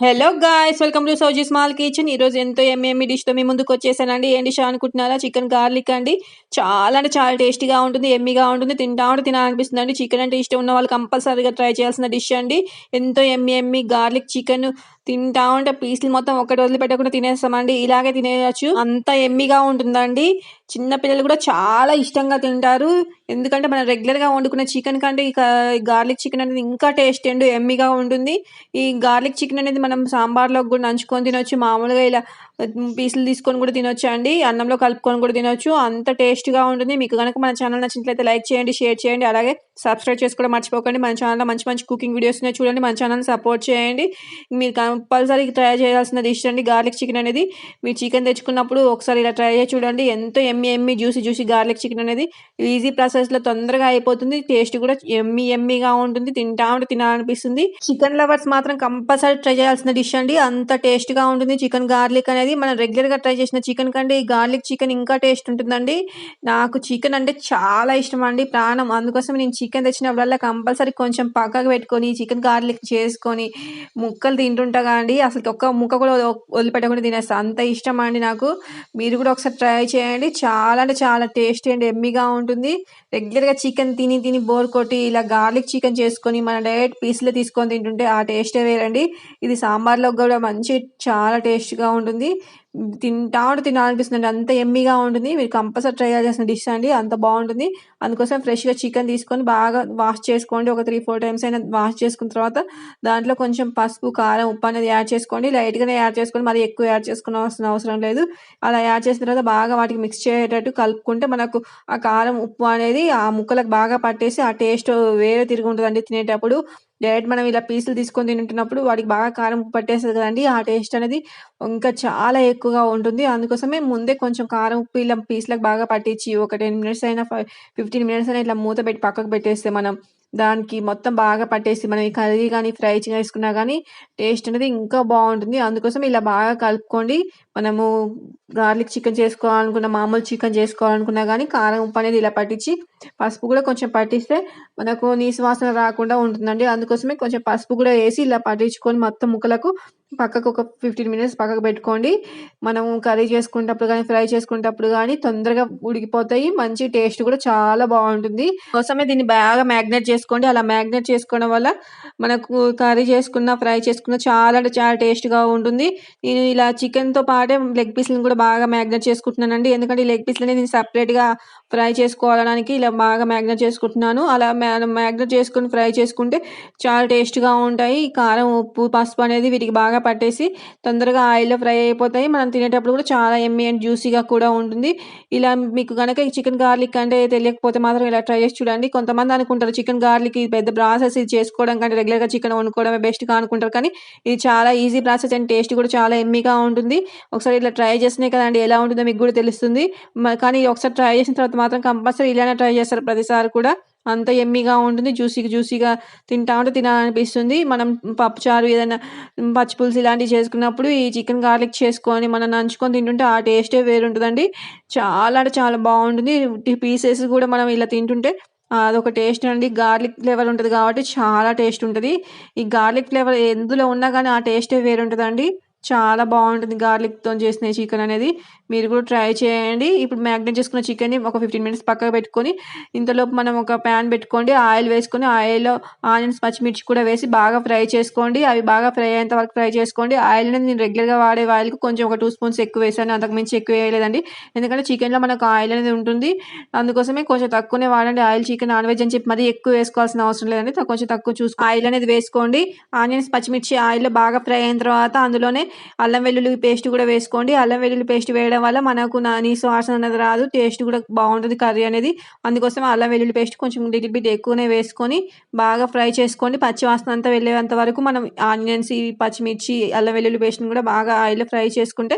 Hello guys welcome to Souji small kitchen ఈరోజు ఎంతో ఎమ్మెమ్మి డిష్తో మీ ముందుకు వచ్చేసానండి? ఏం డిష్ అనుకుంటున్నారా? చికెన్ గార్లిక్ అండి. చాలా అంటే చాలా టేస్టీగా ఉంటుంది ఎమ్మిగా ఉంటుంది. తింటా ఉంటే తినాలనిపిస్తుంది అండి చికెన్ అంటే ఇష్టం ఉన్న వాళ్ళు కంపల్సరీగా ట్రై చేయాల్సిన డిష్ అండి. ఎంతో ఎమ్మి గార్లిక్ చికెన్ తింటా ఉంటే పీసులు మొత్తం ఒకటి వదిలిపెట్టకుండా తినేస్తామండి ఇలాగే తినేయచ్చు. అంత ఎమ్మిగా ఉంటుందండి. చిన్న పిల్లలు కూడా చాలా ఇష్టంగా తింటారు. ఎందుకంటే మనం రెగ్యులర్గా వండుకునే చికెన్ కంటే ఈ గార్లిక్ చికెన్ అనేది ఇంకా టేస్ట్ అండ్ ఎమ్మిగా ఉంటుంది. ఈ గార్లిక్ చికెన్ అనేది మనం సాంబార్లో కూడా నంచుకొని తినొచ్చు. మామూలుగా ఇలా పీసులు తీసుకొని కూడా తినొచ్చు అండి? అన్నంలో కలుపుకొని కూడా తినొచ్చు. అంత టేస్ట్గా ఉంటుంది. మీకు కనుక మన ఛానల్ నచ్చినట్లయితే లైక్ చేయండి షేర్ చేయండి. అలాగే సబ్స్క్రైబ్ చేసుకోవడం మర్చిపోకండి. మన ఛానల్లో మంచి మంచి కుకింగ్ వీడియోస్ చూడండి. మన ఛానల్ సపోర్ట్ చేయండి. మీరు కంపల్సరీ ట్రై చేయాల్సిన డిష్ అండి గార్లిక్ చికెన్ అనేది. మీరు చికెన్ తెచ్చుకున్నప్పుడు ఒకసారి ఇలా ట్రై చేసి చూడండి. ఎంతో yummy yummy juicy juicy garlic chicken అనేది. ఈజీ ప్రాసెస్లో తొందరగా అయిపోతుంది. టేస్ట్ కూడా ఎమ్మి ఎమ్మిగా ఉంటుంది. తింటా ఉంటే తినాలనిపిస్తుంది. చికెన్ లవర్స్ మాత్రం కంపల్సరీ ట్రై చేయాల్సిన డిష్ అండి. అంత టేస్ట్గా ఉంటుంది చికెన్ గార్లిక్ అనేది. మనం రెగ్యులర్గా ట్రై చేసిన చికెన్ కంటే ఈ గార్లిక్ చికెన్ ఇంకా టేస్ట్ ఉంటుందండి. నాకు చికెన్ అంటే చాలా ఇష్టం అండి. ప్రాణం. అందుకోసం నేను చికెన్ తెచ్చినప్పుడల్లా కంపల్సరీ కొంచెం పక్కకు పెట్టుకొని చికెన్ గార్లిక్ చేసుకొని ముక్కలు తింటుంటా అండి. అసలు ఒక్క ముక్క కూడా వదిలిపెట్టకుండా తినేస్తాను అంత ఇష్టం అండి నాకు. మీరు కూడా ఒకసారి ట్రై చేయండి. చాలా అంటే చాలా టేస్టీ అండ్ ఎమ్మిగా ఉంటుంది. రెగ్యులర్గా చికెన్ తిని తిని బోర్ కొట్టి ఇలా గార్లిక్ చికెన్ చేసుకొని మన డైరెక్ట్ పీస్లో తీసుకొని తింటుంటే ఆ టేస్టే వేరండి. ఇది సాంబార్లో కూడా మంచి చాలా టేస్ట్గా ఉంటుంది. తింటా ఉంటే తినాలనిపిస్తుంది అంత ఎమ్మిగా ఉంటుంది. మీరు కంపల్సరీ ట్రై చేసిన డిష్ అండి. అంత బాగుంటుంది. అందుకోసం ఫ్రెష్గా చికెన్ తీసుకొని బాగా వాష్ చేసుకోండి. ఒక త్రీ ఫోర్ టైమ్స్ అయినా వాష్ చేసుకున్న తర్వాత దాంట్లో కొంచెం పసుపు కారం ఉప్పు అనేది యాడ్ చేసుకోండి. లైట్గానే యాడ్ చేసుకొని మరి ఎక్కువ యాడ్ చేసుకోవాల్సిన అవసరం లేదు. అలా యాడ్ చేసిన తర్వాత బాగా వాటికి మిక్స్ చేసేటట్టు కలుపుకుంటే మనకు ఆ కారం ఉప్పు అనేది ఆ ముక్కలకు బాగా పట్టేసి ఆ టేస్ట్ వేరే తిరిగి ఉంటుందండి తినేటప్పుడు. డైరెక్ట్ మనం ఇలా పీసులు తీసుకొని తింటున్నప్పుడు వాటికి బాగా కారం పట్టేస్తుంది కదండి. ఆ టేస్ట్ అనేది ఇంకా చాలా ఎక్కువగా ఉంటుంది. అందుకోసమే ముందే కొంచెం కారం ఉప్పు ఇలా పీసులకు బాగా పట్టించి ఒక టెన్ మినిట్స్ అయినా ఫైవ్ ఫిఫ్టీన్ మినిట్స్ అయినా ఇట్లా మూత పెట్టి పక్కకు పెట్టేస్తే మనం దానికి మొత్తం బాగా పట్టేసి మనం ఈ కర్రీ కానీ ఫ్రై చేసుకున్నా కానీ టేస్ట్ అనేది ఇంకా బాగుంటుంది. అందుకోసం ఇలా బాగా కలుపుకోండి. మనము గార్లిక్ చికెన్ చేసుకోవాలనుకున్న మామూలు చికెన్ చేసుకోవాలనుకున్నా కానీ కారం ఉప్పు అనేది ఇలా పట్టించి పసుపు కూడా కొంచెం పట్టిస్తే మనకు నీసు వాసన రాకుండా ఉంటుందండి. అందుకోసమే కొంచెం పసుపు కూడా వేసి ఇలా పట్టించుకొని మొత్తం ముక్కలకు పక్కకు ఒక ఫిఫ్టీన్ మినిట్స్ పక్కకు పెట్టుకోండి. మనం కర్రీ చేసుకునేటప్పుడు కానీ ఫ్రై చేసుకునేటప్పుడు కానీ తొందరగా ఉడికిపోతాయి. మంచి టేస్ట్ కూడా చాలా బాగుంటుంది. కోసమే దీన్ని బాగా మ్యాగ్నేట్ చేసుకోండి. అలా మ్యాగ్నేట్ చేసుకోవడం వల్ల మనకు కర్రీ చేసుకున్న ఫ్రై చేసుకున్న చాలా అంటే చాలా టేస్ట్గా ఉంటుంది. నేను ఇలా చికెన్తో పాటు లెగ్ పీస్లను కూడా బాగా మ్యాగ్నేట్ చేసుకుంటున్నానండి. ఎందుకంటే ఈ లెగ్ పీస్లని నేను సపరేట్గా ఫ్రై చేసుకోవడానికి ఇలా బాగా మ్యాగ్నేట్ చేసుకుంటున్నాను. అలా మ్యాగ్నేట్ చేసుకుని ఫ్రై చేసుకుంటే చాలా టేస్ట్గా ఉంటాయి. కారం ఉప్పు పసుపు అనేది వీటికి బాగా పట్టేసి తొందరగా ఆయిల్లో ఫ్రై అయిపోతాయి. మనం తినేటప్పుడు కూడా చాలా ఎమ్మి అండ్ జ్యూసీగా కూడా ఉంటుంది. ఇలా మీకు కనుక చికెన్ గార్లిక్ అంటే తెలియకపోతే మాత్రం ఇలా ట్రై చేసి చూడండి. కొంతమంది అనుకుంటారు చికెన్ గార్లిక్ పెద్ద ప్రాసెస్ ఇది చేసుకోవడం కంటే రెగ్యులర్గా చికెన్ వండుకోవడమే బెస్ట్గా అనుకుంటారు కానీ ఇది చాలా ఈజీ ప్రాసెస్ అండ్ టేస్ట్ కూడా చాలా ఎమ్మిగా ఉంటుంది. ఒకసారి ఇట్లా ట్రై చేసినాయి కదండి ఎలా ఉంటుందో మీకు కూడా తెలుస్తుంది. కానీ ఒకసారి ట్రై చేసిన తర్వాత మాత్రం కంపల్సరీ ఇలానే ట్రై చేస్తారు ప్రతిసారి కూడా. అంత ఎమ్మిగా ఉంటుంది జ్యూసీగా జ్యూసీగా తింటా ఉంటే తినాలనిపిస్తుంది. మనం పప్పుచారు ఏదైనా పచ్చిపులుసు ఇలాంటివి చేసుకున్నప్పుడు ఈ చికెన్ గార్లిక్ చేసుకొని మనం నంచుకొని తింటుంటే ఆ టేస్టే వేరుంటుందండి. చాలా అంటే చాలా బాగుంటుంది. పీసెస్ కూడా మనం ఇలా తింటుంటే అదొక టేస్ట్ అండి. గార్లిక్ ఫ్లేవర్ ఉంటుంది కాబట్టి చాలా టేస్ట్ ఉంటుంది. ఈ గార్లిక్ ఫ్లేవర్ ఎందులో ఉన్నా కానీ ఆ టేస్టే వేరుంటుందండి. చాలా బాగుంటుంది గార్లిక్తో చేసిన చికెన్ అనేది. మీరు కూడా ట్రై చేయండి. ఇప్పుడు మ్యాగ్నేట్ చేసుకున్న చికెన్ని ఒక ఫిఫ్టీన్ మినిట్స్ పక్కకు పెట్టుకొని ఇంతలోపు మనం ఒక ప్యాన్ పెట్టుకోండి. ఆయిల్ వేసుకొని ఆయిల్లో ఆనియన్స్ పచ్చిమిర్చి కూడా వేసి బాగా ఫ్రై చేసుకోండి. అవి బాగా ఫ్రై అయ్యేంత వరకు ఫ్రై చేసుకోండి. ఆయిల్ అనేది నేను రెగ్యులర్గా వాడే ఆయిల్కి కొంచెం ఒక టూ స్పూన్స్ ఎక్కువ వేసాను. అంతకు మించి ఎక్కువ వేయలేదండి. ఎందుకంటే చికెన్లో మనకు ఆయిల్ అనేది ఉంటుంది. అందుకోసమే కొంచెం తక్కువనే వాడండి. ఆయిల్ చికెన్ నాన్ వెజ్ అని చెప్పి మరీ ఎక్కువ వేసుకోవాల్సిన అవసరం లేదండి. కొంచెం తక్కువ చూసుకో ఆయిల్ అనేది వేసుకోండి. ఆనియన్స్ పచ్చిమిర్చి ఆయిల్లో బాగా ఫ్రై అయిన తర్వాత అందులోనే అల్లం వెల్లుల్లి పేస్ట్ కూడా వేసుకోండి. అల్లం వెల్లుల్లి పేస్ట్ వేయడం వల్ల మనకు నీసు వాసన అనేది రాదు. టేస్ట్ కూడా బాగుంటుంది కర్రీ అనేది. అందుకోసం అల్లం వెల్లుల్లి పేస్ట్ కొంచెం లిటిల్ బిట్ ఎక్కువనే వేసుకొని బాగా ఫ్రై చేసుకోండి. పచ్చి వాసన అంతా వెళ్ళేంత వరకు మనం ఆనియన్స్ పచ్చిమిర్చి అల్లం వెల్లుల్లి పేస్ట్ని కూడా బాగా ఆయిల్లో ఫ్రై చేసుకుంటే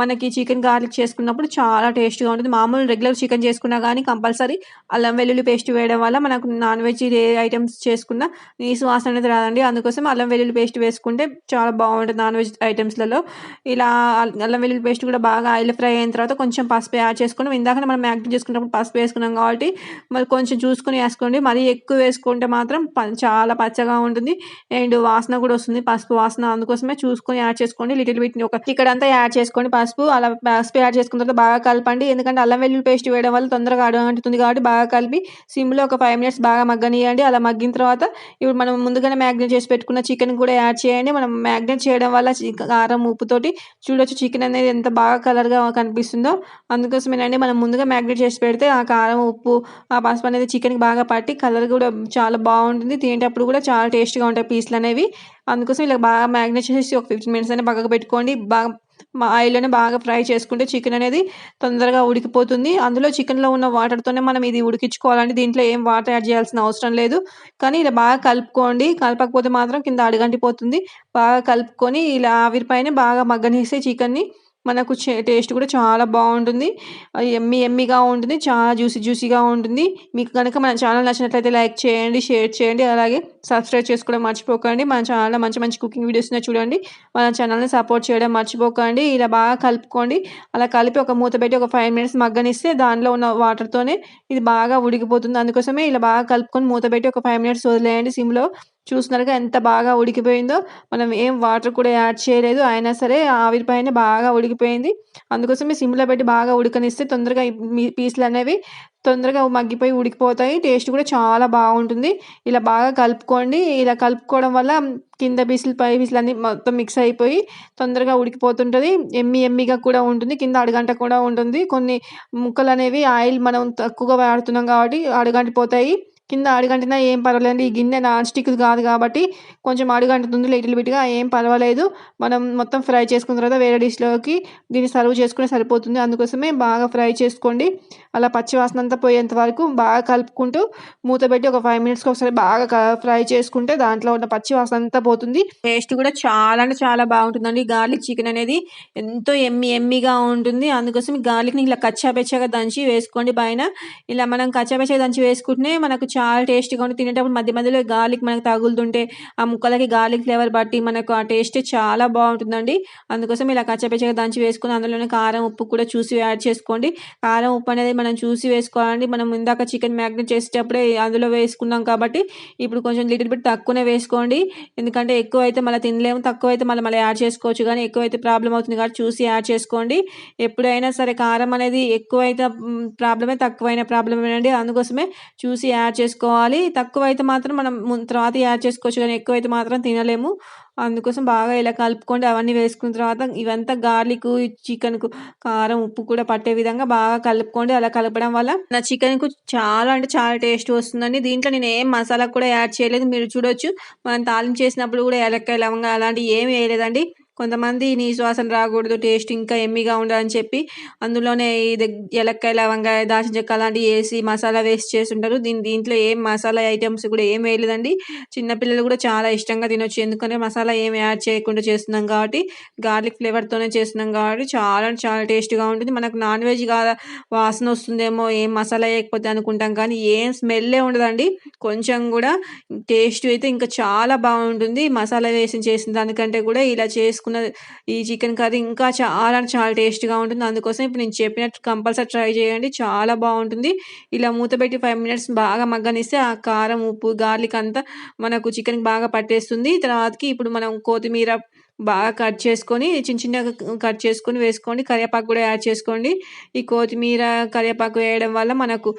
మనకి చికెన్ గార్లిక్ చేసుకున్నప్పుడు చాలా టేస్ట్గా ఉంటుంది. మామూలు రెగ్యులర్ చికెన్ చేసుకున్నా కానీ కంపల్సరీ అల్లం వెల్లుల్లి పేస్ట్ వేయడం వల్ల మనకు నాన్ వెజ్ ఏ ఐటమ్స్ చేసుకున్నా నీసు వాసన అనేది రాదండి. అందుకోసం అల్లం వెల్లుల్లి పేస్ట్ వేసుకుంటే చాలా బాగుంటుంది నాన్ వెజ్ ఐటమ్స్. ఐటమ్స్లలో ఇలా అల్లం వెల్లుల్లి పేస్ట్ కూడా బాగా ఆయిల్ ఫ్రై అయిన తర్వాత కొంచెం పసుపు యాడ్ చేసుకుని ఇందాక మనం మ్యాగ్నెట్ చేసుకున్నప్పుడు పసుపు వేసుకున్నాం కాబట్టి మరి కొంచెం చూసుకుని వేసుకోండి. మరీ ఎక్కువ వేసుకుంటే మాత్రం ప- చాలా పచ్చగా ఉంటుంది. అండ్ వాసన కూడా వస్తుంది. పసుపు వాసన అందుకోసమే చూసుకొని యాడ్ చేసుకోండి. లిటిల్ బిట్ ఒక ఇక్కడ అంతా యాడ్ చేసుకోండి పసుపు. అలా పసుపు యాడ్ చేసుకున్న తర్వాత బాగా కలపండి. ఎందుకంటే అల్లం వెల్లుల్లి పేస్ట్ వేయడం వల్ల తొందరగా అడుగు కాబట్టి బాగా కలిపి సిమ్లో ఒక ఫైవ్ మినిట్స్ బాగా మగ్గనియండి. అలా మగ్గిన తర్వాత ఇప్పుడు మనం ముందుగానే మ్యాగ్నేట్ చేసి పెట్టుకున్న చికెన్ కూడా యాడ్ చేయండి. మనం మ్యాగ్నేట్ చేయడం వల్ల కారం ఉప్పుతోటి చూడొచ్చు చికెన్ అనేది ఎంత బాగా కలర్గా కనిపిస్తుందో. అందుకోసమేనండి మనం ముందుగా మ్యాగ్నేట్ చేసి పెడితే ఆ కారం ఉప్పు ఆ పసుపు అనేది చికెన్కి బాగా పట్టి కలర్ కూడా చాలా బాగుంటుంది. తినేటప్పుడు కూడా చాలా టేస్ట్గా ఉంటాయి పీస్లు అనేవి. అందుకోసం ఇలా బాగా మ్యాగ్నేట్ చేసి ఒక ఫిఫ్టీన్ మినిట్స్ అనేది బాగా పెట్టుకోండి. బాగా ఆయిల్లోనే బాగా ఫ్రై చేసుకుంటే చికెన్ అనేది తొందరగా ఉడికిపోతుంది. అందులో చికెన్లో ఉన్న వాటర్తోనే మనం ఇది ఉడికించుకోవాలండి. దీంట్లో ఏం వాటర్ యాడ్ చేయాల్సిన అవసరం లేదు. కానీ ఇలా బాగా కలుపుకోండి. కలపకపోతే మాత్రం కింద అడుగంటిపోతుంది. బాగా కలుపుకొని ఇలా ఆవిరి పైన బాగా మగ్గనిస్తే చికెన్ని మనకు టేస్ట్ కూడా చాలా బాగుంటుంది. ఎమ్మి ఎమ్మిగా ఉంటుంది చాలా జ్యూసీ జ్యూసీగా ఉంటుంది. మీకు కనుక మన ఛానల్ నచ్చినట్లయితే లైక్ చేయండి షేర్ చేయండి అలాగే సబ్స్క్రైబ్ చేసుకోవడం మర్చిపోకండి. మన ఛానల్లో మంచి మంచి కుకింగ్ వీడియోస్ చూడండి. మన ఛానల్ని సపోర్ట్ చేయడం మర్చిపోకండి. ఇలా బాగా కలుపుకోండి. అలా కలిపి ఒక మూత పెట్టి ఒక ఫైవ్ మినిట్స్ మగ్గనిస్తే దానిలో ఉన్న వాటర్తోనే ఇది బాగా ఉడికిపోతుంది. అందుకోసమే ఇలా బాగా కలుపుకొని మూత పెట్టి ఒక ఫైవ్ మినిట్స్ వదిలేయండి సిమ్లో. చూస్తున్నారుగా ఎంత బాగా ఉడికిపోయిందో. మనం ఏం వాటర్ కూడా యాడ్ చేయలేదు. అయినా సరే ఆవిరి పైన బాగా ఉడికిపోయింది. అందుకోసమే సిమ్లో పెట్టి బాగా ఉడకనిస్తే తొందరగా మీ పీసులు అనేవి తొందరగా మగ్గిపోయి ఉడికిపోతాయి. టేస్ట్ కూడా చాలా బాగుంటుంది. ఇలా బాగా కలుపుకోండి. ఇలా కలుపుకోవడం వల్ల కింద పీసులు పై పీసులు అన్నీ మొత్తం మిక్స్ అయిపోయి తొందరగా ఉడికిపోతుంటుంది. ఎమ్మి ఎమ్మిగా కూడా ఉంటుంది. కింద అడుగంట కూడా ఉంటుంది. కొన్ని ముక్కలు అనేవి ఆయిల్ మనం తక్కువగా వాడుతున్నాం కాబట్టి అడుగంటిపోతాయి. కింద అడుగంటినా ఏం పర్వాలేదు ఈ గిన్నె నాన్ స్టిక్ కాదు కాబట్టి కొంచెం అడుగంటుతుంది. లిటిల్ బిట్గా ఏం పర్వాలేదు. మనం మొత్తం ఫ్రై చేసుకున్న తర్వాత వేరే డిష్లోకి దీన్ని సర్వ్ చేసుకుని సరిపోతుంది. అందుకోసమే బాగా ఫ్రై చేసుకోండి. అలా పచ్చివాసన అంతా పోయేంత వరకు బాగా కలుపుకుంటూ మూత పెట్టి ఒక ఫైవ్ మినిట్స్కి ఒకసారి బాగా క- ఫ్రై చేసుకుంటే దాంట్లో ఉన్న పచ్చివాసన అంతా పోతుంది. టేస్ట్ కూడా చాలా అంటే చాలా బాగుంటుందండి. గార్లిక్ చికెన్ అనేది ఎంతో ఎమ్మి ఎమ్మిగా ఉంటుంది. అందుకోసం గార్లిక్ని ఇలా కచ్చాపెచ్చాగా దంచి వేసుకోండి. పైన ఇలా మనం కచ్చాపెచ్చగా దంచి వేసుకుంటే మనకు చాలా టేస్టీగా ఉంటుంది తినేటప్పుడు మధ్య మధ్యలో గార్లిక్ మనకు తగులుతుంటే ఆ ముక్కలకి గార్లిక్ ఫ్లేవర్ బట్టి మనకు ఆ టేస్ట్ చాలా బాగుంటుందండి. అందుకోసం ఇలా కచ్చపచ్చగా దంచి వేసుకుని అందులోనే కారం ఉప్పు కూడా చూసి యాడ్ చేసుకోండి. కారం ఉప్పు అనేది మనం చూసి వేసుకోవాలండి. మనం ఇందాక చికెన్ మ్యాగ్నేట్ చేసేటప్పుడే అందులో వేసుకున్నాం కాబట్టి ఇప్పుడు కొంచెం లిటిల్ బిట్ తక్కువనే వేసుకోండి. ఎందుకంటే ఎక్కువ అయితే మళ్ళీ తినలేము తక్కువ అయితే మళ్ళీ మళ్ళీ యాడ్ చేసుకోవచ్చు. కానీ ఎక్కువ అయితే ప్రాబ్లం అవుతుంది కాబట్టి చూసి యాడ్ చేసుకోండి. ఎప్పుడైనా సరే కారం అనేది ఎక్కువ అయితే ప్రాబ్లమే తక్కువైన ప్రాబ్లమేనండి. అందుకోసమే చూసి యాడ్ చేసుకోవాలి. తక్కువ అయితే మాత్రం మనం తర్వాత యాడ్ చేసుకోవచ్చు కానీ ఎక్కువ అయితే మాత్రం తినలేము. అందుకోసం బాగా ఇలా కలుపుకోండి అవన్నీ వేసుకున్న తర్వాత ఇవంతా గార్లిక్ చికెన్కు కారం ఉప్పు కూడా పట్టే విధంగా బాగా కలుపుకోండి అలా కలపడం వల్ల నా చికెన్కు చాలా అంటే చాలా టేస్ట్ వస్తుందండి. దీంట్లో నేను ఏం మసాలా కూడా యాడ్ చేయలేదు. మీరు చూడొచ్చు. మనం తాలింపు చేసినప్పుడు కూడా ఎలక్కాయ లవంగా అలాంటివి ఏమి వేయలేదండి. కొంతమంది నీ సువాసన రాకూడదు టేస్ట్ ఇంకా ఎమ్మిగా ఉండాలని చెప్పి అందులోనే ఇది ఎలక్కాయ లవంగాయ దాచిన చెక్క అలాంటివి వేసి మసాలా వేసి చేస్తుంటారు. దీని దీంట్లో ఏం మసాలా ఐటమ్స్ కూడా ఏం వేయలేదండి. చిన్నపిల్లలు కూడా చాలా ఇష్టంగా తినొచ్చు. ఎందుకంటే మసాలా ఏం యాడ్ చేయకుండా చేస్తున్నాం కాబట్టి గార్లిక్ ఫ్లేవర్తోనే చేస్తున్నాం కాబట్టి చాలా అంటే చాలా టేస్ట్గా ఉంటుంది. మనకు నాన్ వెజ్ కాదా వాసన వస్తుందేమో ఏం మసాలా వేయకపోతే అనుకుంటాం. కానీ ఏం స్మెల్లే ఉండదండి. కొంచెం కూడా టేస్ట్ అయితే ఇంకా చాలా బాగుంటుంది. మసాలా వేసి చేసిన దానికంటే కూడా ఇలా చేసుకున్న ఈ చికెన్ కర్రీ ఇంకా చాలా చాలా టేస్ట్గా ఉంటుంది. అందుకోసం ఇప్పుడు నేను చెప్పినట్టు కంపల్సరీ ట్రై చేయండి. చాలా బాగుంటుంది. ఇలా మూత పెట్టి ఫైవ్ మినిట్స్ బాగా మగ్గనిస్తే ఆ కారం ఉప్పు గార్లిక్ అంతా మనకు చికెన్ బాగా పట్టేస్తుంది. తర్వాతకి ఇప్పుడు మనం కొత్తిమీర బాగా కట్ చేసుకొని చిన్న చిన్నగా కట్ చేసుకొని వేసుకోండి. కరివేపాకు కూడా యాడ్ చేసుకోండి. ఈ కొత్తిమీర కరివేపాకు వేయడం వల్ల మనకు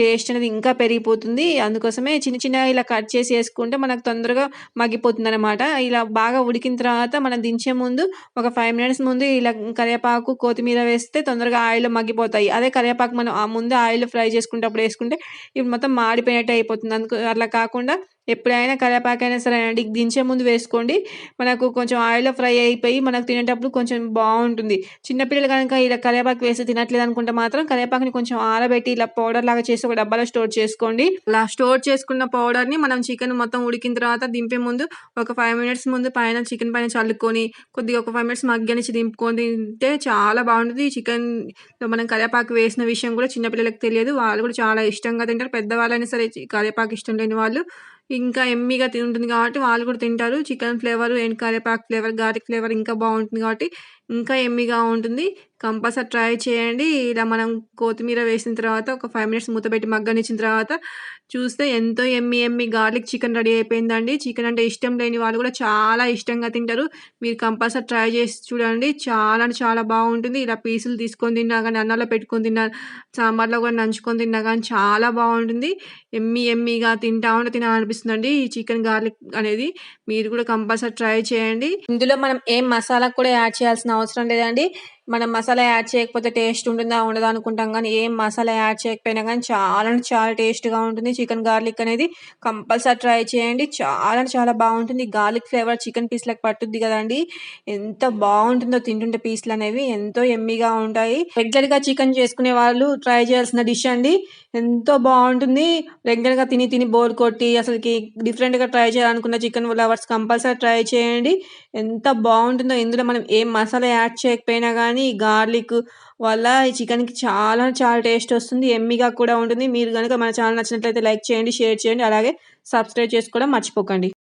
టేస్ట్ అనేది ఇంకా పెరిగిపోతుంది. అందుకోసమే చిన్న చిన్నగా ఇలా కట్ చేసి వేసుకుంటే మనకు తొందరగా మగ్గిపోతుంది అనమాట ఇలా బాగా ఉడికిన తర్వాత మనం దించే ముందు ఒక ఫైవ్ మినిట్స్ ముందు ఇలా కరివేపాకు కొత్తిమీర వేస్తే తొందరగా ఆయిల్లో మగ్గిపోతాయి. అదే కరివేపాకు మనం ఆ ముందు ఆయిల్లో ఫ్రై చేసుకునేటప్పుడు వేసుకుంటే ఇప్పుడు మొత్తం మాడిపోయినట్టు అయిపోతుంది. అందుకు అట్లా కాకుండా ఎప్పుడైనా కరివేపాకు అయినా సరే అండి దించే ముందు వేసుకోండి. మనకు కొంచెం ఆయిల్లో ఫ్రై అయిపోయి మనకు తినేటప్పుడు కొంచెం బాగుంటుంది. చిన్నపిల్లలు కనుక ఇలా కరివేపాకు వేసి తినట్లేదు అనుకుంటే మాత్రం కరివేపాకుని కొంచెం ఆరబెట్టి ఇలా పౌడర్ లాగా చేసి ఒక డబ్బాలో స్టోర్ చేసుకోండి. అలా స్టోర్ చేసుకున్న పౌడర్ని మనం చికెన్ మొత్తం ఉడికిన తర్వాత దింపే ముందు ఒక ఫైవ్ మినిట్స్ ముందు పైన చికెన్ పైన చల్లుకొని కొద్దిగా ఒక ఫైవ్ మినిట్స్ మగ్గనిచ్చి దింపుకొని తింటే చాలా బాగుంటుంది. చికెన్ మనం కరివేపాకు వేసిన విషయం కూడా చిన్నపిల్లలకు తెలియదు. వాళ్ళు కూడా చాలా ఇష్టంగా తింటారు. పెద్దవాళ్ళైనా సరే కరేపాకు కరివేపాకు ఇష్టం లేని వాళ్ళు ఇంకా ఎమ్మీగా ఉంటుంది కాబట్టి వాళ్ళు కూడా తింటారు. చికెన్ ఫ్లేవర్ అండ్ కరివేపాకు ఫ్లేవర్ గార్లిక్ ఫ్లేవర్ ఇంకా బాగుంటుంది కాబట్టి ఇంకా ఎమ్మీగా ఉంటుంది. కంపల్సరీ ట్రై చేయండి. ఇలా మనం కొత్తిమీర వేసిన తర్వాత ఒక ఫైవ్ మినిట్స్ మూతపెట్టి మగ్గనిచ్చిన తర్వాత చూస్తే ఎంతో yummy yummy garlic chicken ready అయిపోయిందండి. చికెన్ అంటే ఇష్టం లేని వాళ్ళు కూడా చాలా ఇష్టంగా తింటారు. మీరు కంపల్సరీ ట్రై చేసి చూడండి. చాలా అంటే చాలా బాగుంటుంది. ఇలా పీసులు తీసుకొని తిన్నా కానీ అన్నంలో పెట్టుకొని తిన్నా సాంబార్లో కూడా నంచుకొని తిన్నా కానీ చాలా బాగుంటుంది. ఎమ్మి ఎమ్మిగా తింటా ఉంటే తినాలనిపిస్తుందండి ఈ చికెన్ గార్లిక్ అనేది. మీరు కూడా కంపల్సరీ ట్రై చేయండి. ఇందులో మనం ఏం మసాలా కూడా యాడ్ చేయాల్సిన అవసరం లేదండి. మనం మసాలా యాడ్ చేయకపోతే టేస్ట్ ఉంటుందా ఉండదా అనుకుంటాం. కానీ ఏం మసాలా యాడ్ చేయకపోయినా కానీ చాలా అంటే చాలా టేస్ట్గా ఉంటుంది. చికెన్ గార్లిక్ అనేది కంపల్సరీ ట్రై చేయండి. చాలా అంటే చాలా బాగుంటుంది. గార్లిక్ ఫ్లేవర్ చికెన్ పీస్లకు పట్టుద్ది కదండి. ఎంత బాగుంటుందో తింటుంటే పీస్లు అనేవి. ఎంతో ఎమ్మిగా ఉంటాయి. రెగ్యులర్గా చికెన్ చేసుకునే వాళ్ళు ట్రై చేయాల్సిన డిష్ అండి. ఎంతో బాగుంటుంది. రెగ్యులర్గా తిని తిని బోర్ కొట్టి అసలుకి డిఫరెంట్గా ట్రై చేయాలనుకున్న చికెన్ లవర్స్ కంపల్సరీ ట్రై చేయండి. ఎంత బాగుంటుందో ఇందులో మనం ఏం మసాలా యాడ్ చేయకపోయినా కానీ గార్లిక్ వల్ల ఈ చికెన్కి చాలా చాలా టేస్ట్ వస్తుంది. ఎమ్మిగా కూడా ఉంటుంది. మీరు కనుక మన ఛానల్ నచ్చినట్లయితే లైక్ చేయండి షేర్ చేయండి. అలాగే సబ్స్క్రైబ్ చేసుకోవడం మర్చిపోకండి.